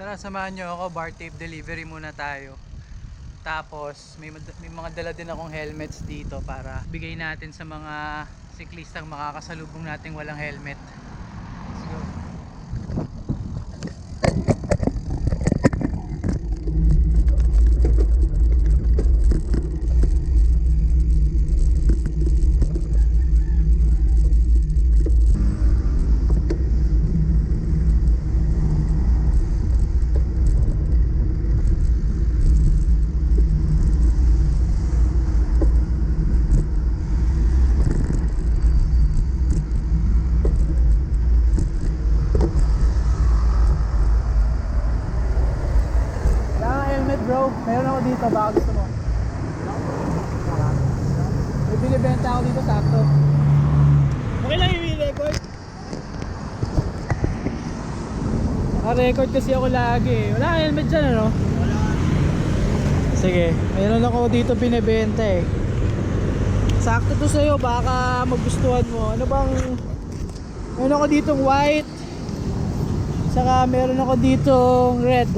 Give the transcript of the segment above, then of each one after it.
Tara, samahan nyo ako. Bar tape delivery muna tayo. Tapos, may, may mga dala din akong helmets dito para bigay natin sa mga siklistang makakasalubong nating walang helmet. Let's go. Wala kang helmet bro. Meron ako dito. Baka gusto mo. May binibenta ako dito sakto. Okay lang yung record. Naka-record kasi ako lagi. eh. Wala kang helmet dyan ano? Wala. Sige. Meron ako dito binibenta eh. Sakto to sa'yo. Baka magustuhan mo. Ano bang... Meron ako ditong white. Saka meron ako ditong. Red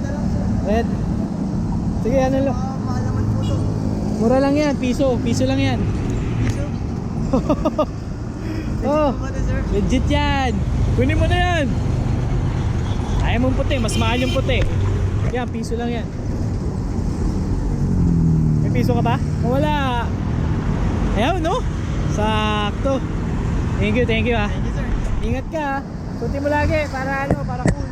na lang sir. Red. Sige, ano lang. Ah, maalaman po to. Mura lang yan, piso. Piso lang yan. Piso. Oh, legit yan. Kunin mo na yan. Ayaw mong puti, mas mahal yung puti. Yan, piso lang yan. May piso ka ba? Wala. Ayaw, no? Sakto. Thank you, thank you ah. Thank you sir. Ingat ka ah. Suti mo lagi para ano, para cool.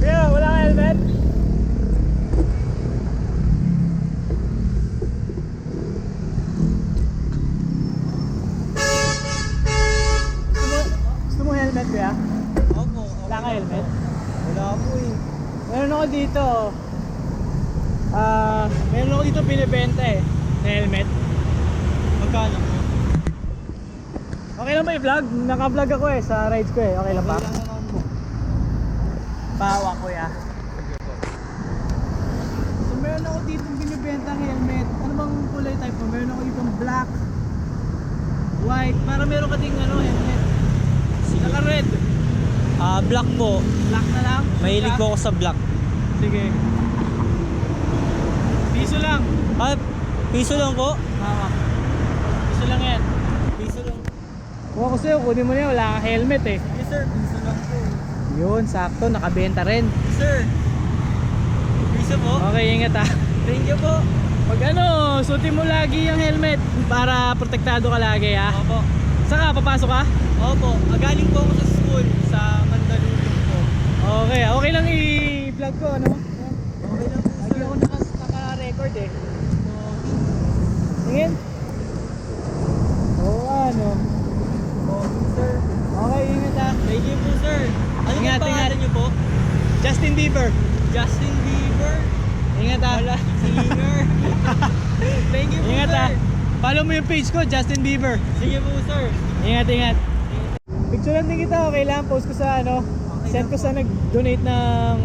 Yeah, wala kang helmet? Gusto mo, gusto mo helmet kuya? Opo. Wala ka helmet? Wala po eh. Meron ako dito. Ah, meron ako dito binibenta eh. Na helmet. Magkano? Okay lang ba i-vlog? Naka-vlog ako eh sa rides ko eh. Okay lang ba? Okay lang naman po. Kuya. So meron ako dito binibenta ng helmet. Ano bang kulay type mo? Meron ako dito black, white. Para meron ka ding ano helmet. Naka red. Ah, black po. Black na lang. Mahilig po ako sa black. Sige. Piso lang. Ah, piso lang po. Hawak. Piso lang yan. Piso lang. Kung ako sa'yo, kunin mo na yan. Wala kang helmet eh. Yes sir, piso lang po. Yun, sakto. Nakabenta rin. Sir. Piso po. Okay, ingat ah. Thank you po. Pag ano, suotin mo lagi yung helmet para protektado ka lagi ah. Opo. Saka, papasok ka? Opo. Ah, galing po ako sa school sa Mandaluyong po. Okay, okay lang i-vlog ko, ano? Okay lang po Lagi ako naka- naka-record eh. Tingin? Oo, ano? Sir. Okay, ingat ah. Thank you po sir. Ano Ingat, po pangalan niyo po? Justin Bieber. Justin Bieber. Ingat ah. Wala, singer. Thank you po Ingat sir. ah. Follow mo yung page ko, Justin Bieber. Sige po sir. Ingat, ingat. Picturean din kita, okay lang. Post ko sa ano. Okay Send lang ko po. sa nag-donate ng...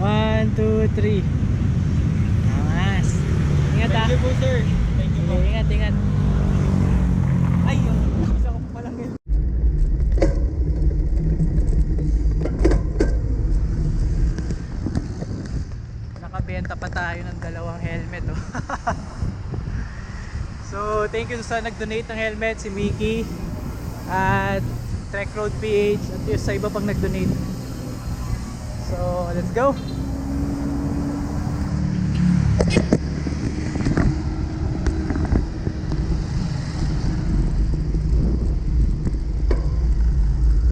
One, two, three. Angas. Ingat ah. Thank you po sir. Thank you po. Ingat, ingat. Ay, yun. Isa ko palang yun. Nakabenta pa tayo ng dalawang helmet. Oh. so, thank you sa nag-donate ng helmet, si Mickey at Trek Road PH at yung sa iba pang nag-donate. So, let's go!